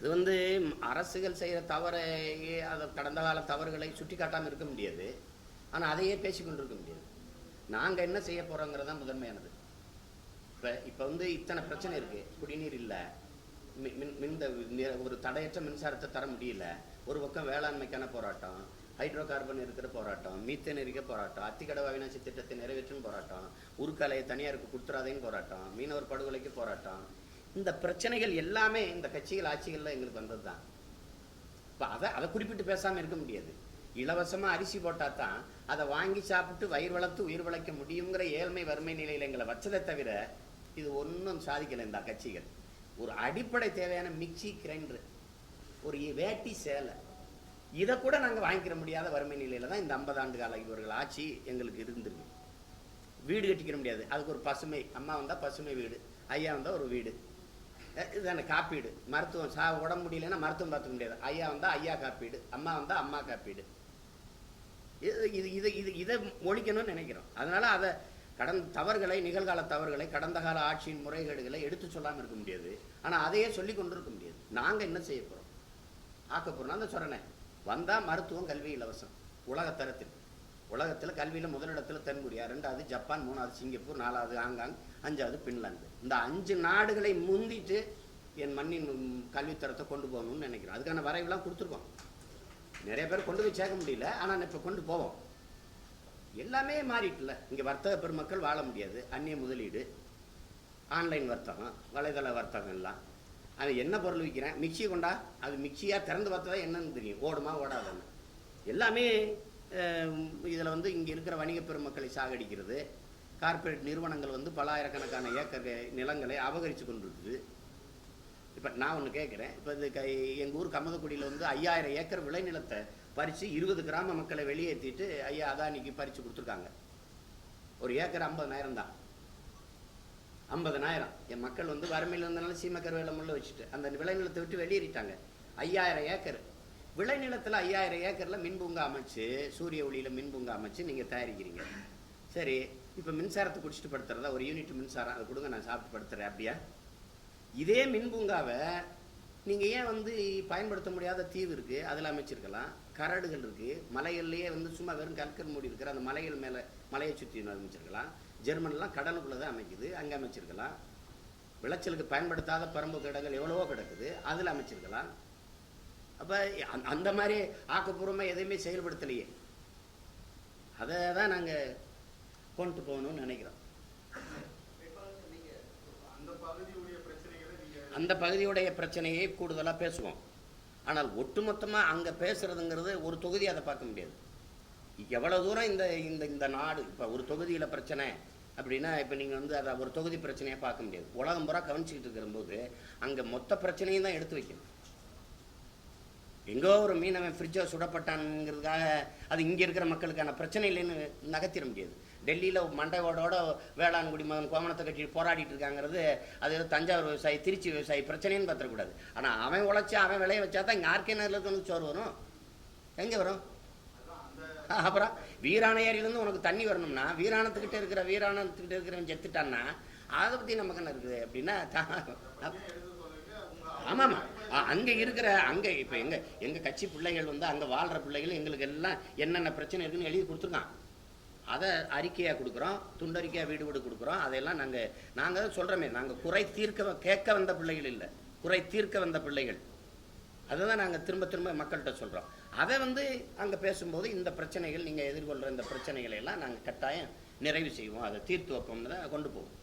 அது வந்து அரசுகள் செய்கிற தவறை அதை கடந்த கால தவறுகளை சுட்டி காட்டாமல் இருக்க முடியாது. ஆனால் அதையே பேசிக்கொண்டு இருக்க முடியாது. நாங்கள் என்ன செய்ய போகிறோங்கிறது தான் முதன்மையானது. இப்போ இப்போ வந்து இத்தனை பிரச்சனை இருக்குது குடிநீர் இல்லை. மின் மின் மின் இந்த ஒரு தடையற்ற மின்சாரத்தை தர முடியல. ஒரு பக்கம் வேளாண்மைக்கான போராட்டம் ஹைட்ரோ கார்பன் இருக்கிற போராட்டம் மீத்தேன் இருக்க போராட்டம் அத்திக்கடை அவினாசி திட்டத்தை நிறைவேற்றும் போராட்டம் உருக்காலையை தனியாருக்கு கொடுத்துறாதேன்னு போராட்டம் மீனவர் படுகொலைக்கு போராட்டம் இந்த பிரச்சனைகள் எல்லாமே இந்த கட்சிகள் ஆட்சிகளில் எங்களுக்கு வந்தது தான் இப்போ அதை அதை குறிப்பிட்டு பேசாமல் இருக்க முடியாது. இலவசமாக அரிசி போட்டால் தான் அதை வாங்கி சாப்பிட்டு வயிறு வளர்த்து உயிர் வளைக்க முடியுங்கிற ஏழ்மை வறுமை நிலையில் எங்களை வச்சதை தவிர இது ஒன்றும் சாதிக்கலை இந்த கட்சிகள். ஒரு அடிப்படை தேவையான மிக்சி கிரைண்டர் ஒரு வேட்டி சேலை. இதை கூட நாங்கள் வாங்கிக்கிற முடியாத வறுமை நிலையில் தான் இந்த ஐம்பது ஆண்டு கால இவர்கள் ஆட்சி எங்களுக்கு இருந்திருக்கு. வீடு கட்டிக்கிற முடியாது. அதுக்கு ஒரு பசுமை. அம்மா வந்தால் பசுமை வீடு ஐயா வந்தால் ஒரு வீடு. இதுதானே காப்பீடு. மருத்துவம் சா உடம்பு முடியலன்னா மருத்துவம் பார்த்துக்க முடியாது. ஐயா வந்தால் ஐயா காப்பீடு அம்மா வந்தால் அம்மா காப்பீடு. இது இது இது இது இதை ஒழிக்கணும்னு நினைக்கிறோம். அதனால் அதை கடந்த தவறுகளை நிகழ்கால தவறுகளை கடந்த கால ஆட்சியின் முறைகேடுகளை எடுத்து சொல்லாமல் இருக்க முடியாது. ஆனால் அதையே சொல்லி கொண்டு இருக்க முடியாது. நாங்கள் என்ன செய்ய போகிறோம் ஆக்க போகிறோம் அந்த சொல்கிறேன் வந்தால் மருத்துவம் கல்வி இலவசம். உலகத்தரத்திற்கு உலகத்தில் கல்வியில் முதலிடத்தில் தென்கொரியா ரெண்டாவது ஜப்பான் மூணாவது சிங்கப்பூர் நாலாவது ஹாங்காங் அஞ்சாவது பின்லாந்து. இந்த அஞ்சு நாடுகளை முந்திட்டு என் மண்ணின் கல்வித்தரத்தை கொண்டு போகணும்னு நினைக்கிறேன். அதுக்கான வரைவுலாம் கொடுத்துருக்கோம். நிறைய பேர் கொண்டு போய் சேர்க்க முடியல. ஆனால் இப்போ கொண்டு போவோம். எல்லாமே மாறிட்டுல. இங்கே வர்த்தக பெருமக்கள் வாழ முடியாது. அந்நிய முதலீடு ஆன்லைன் வர்த்தகம் வலைதள வர்த்தகம் எல்லாம். அது என்ன பொருள் விற்கிறேன் மிக்சி கொண்டா? அது மிக்சியாக திறந்து பார்த்தா என்னன்னு தெரியும். ஓடுமா ஓடாதுன்னு. எல்லாமே இதில் வந்து இங்கே இருக்கிற வணிக பெருமக்களை சாகடிக்கிறது. கார்ப்பரேட் நிறுவனங்கள் வந்து பல ஆயிரக்கணக்கான ஏக்கர் நிலங்களை அபகரித்து கொண்டிருக்குது. இப்போ நான் ஒன்று கேட்குறேன் இப்போ இது கை எங்கள் ஊர் கமதக்குடியில் வந்து ஐயாயிரம் ஏக்கர் விளைநிலத்தை பறித்து இருபது கிராம மக்களை வெளியேற்றிட்டு ஐயா அதானிக்கு பறித்து கொடுத்துருக்காங்க. ஒரு ஏக்கர் ஐம்பதனாயிரம் தான். ஐம்பதனாயிரம் என் மக்கள் வந்து வறுமையில் இருந்தனால சீமக்கர் வேலை முள்ள வச்சுட்டு அந்த விளைநிலத்தை விட்டு வெளியேறிட்டாங்க. ஐயாயிரம் ஏக்கர். விளைநிலத்தில் ஐயாயிரம் ஏக்கரில் மின்பூங்கா அமைச்சு சூரிய ஒளியில் மின்பூங்கா அமைச்சு நீங்கள் தயாரிக்கிறீங்க. சரி இப்போ மின்சாரத்தை குடிச்சிட்டு படுத்துறதா? ஒரு யூனிட் மின்சாரம் அதை கொடுங்க நான் சாப்பிட்டு படுத்துறேன் அப்படியா? இதே மின்பூங்காவை நீங்கள் ஏன் வந்து பயன்படுத்த முடியாத தீவு இருக்குது அதில் அமைச்சிருக்கலாம். கரடுகள் இருக்குது மலைகள்லேயே வந்து சும்மா வெறும் கற்கர் மூடி இருக்கிற அந்த மலைகள் மேலே மலையை சுற்றி அமைச்சிருக்கலாம். ஜெர்மன்லாம் கடலுக்குள்ளே தான் அமைக்குது. அங்கே அமைச்சிருக்கலாம். விளைச்சலுக்கு பயன்படுத்தாத பரம்பு கிடங்கள் எவ்வளவோ கிடக்குது. அதில் அமைச்சிருக்கலாம். அப்போ அந்த மாதிரி ஆக்கப்பூர்வமாக எதையுமே செயல்படுத்தலையே. அதை தான் நாங்கள் கொண்டு போகணும்னு நினைக்கிறோம். அந்த பகுதியுடைய பிரச்சனையை கூடுதலாக பேசுவோம். ஆனால் ஒட்டுமொத்தமாக அங்கே பேசுறதுங்கிறது ஒரு தொகுதி அதை பார்க்க முடியாது. எவ்வளோ தூரம் இந்த இந்த இந்த நாடு இப்போ ஒரு தொகுதியில் பிரச்சனை அப்படின்னா இப்போ நீங்கள் வந்து அதை ஒரு தொகுதி பிரச்சனையை பார்க்க முடியாது. உலகம் பூரா கவனிச்சுக்கிட்டு இருக்கிறபோது அங்கே மொத்த பிரச்சனையும் தான் எடுத்து வைக்கணும். எங்கோ ஒரு மீனவன் ஃப்ரிட்ஜை சுடப்பட்டான்ங்கிறதுக்காக அது இங்கே இருக்கிற மக்களுக்கான பிரச்சனை இல்லைன்னு நகர்த்திட முடியாது. டெல்லியில் மண்டையோடோட வேளாண்குடி மகன் கோமணத்தை கட்டி போராடிட்டு இருக்காங்கிறது அது ஏதோ தஞ்சாவூர் விவசாயி திருச்சி விவசாயி பிரச்சனைன்னு பார்த்துடக்கூடாது. ஆனால் அவன் உழைச்சி அவன் விளைய வச்சா தான் இங்கே ஆர்கே நகரில் சோறு வரும். எங்கே வரும்? அப்புறம் வீராண ஏரியிலேருந்து உனக்கு தண்ணி வரணும்னா வீராணத்துக்கிட்ட இருக்கிற வீராணத்துக்கிட்ட இருக்கிறவன் செத்துட்டான்னா அதை பற்றி நமக்கு என்ன இருக்குது அப்படின்னா ஆமாம். ஆமாம் அங்கே இருக்கிற அங்கே இப்போ எங்கள் எங்கள் கட்சி பிள்ளைகள் வந்து அங்கே வாழ்கிற பிள்ளைகள் எங்களுக்கு எல்லாம் என்னென்ன பிரச்சனை இருக்குன்னு எழுதி கொடுத்துருக்கான். அதை அறிக்கையாக கொடுக்குறோம் துண்டறிக்கையாக வீடு வீடு கொடுக்குறோம். அதையெல்லாம் நாங்கள் நாங்கள் சொல்கிறோமே நாங்கள் குறை தீர்க்க வ- கேட்க வந்த பிள்ளைகள் இல்லை. குறை தீர்க்க வந்த பிள்ளைகள். அதை தான் நாங்கள் திரும்ப திரும்ப மக்கள்கிட்ட சொல்கிறோம் அதை வந்து அங்கே பேசும்போது இந்த பிரச்சனைகள் நீங்கள் எதிர்கொள்கிற இந்த பிரச்சனைகளை எல்லாம் நாங்கள் கட்டாயம் நிறைவு செய்வோம். அதை தீர்த்து வைப்போம்னு தான் கொண்டு போவோம்.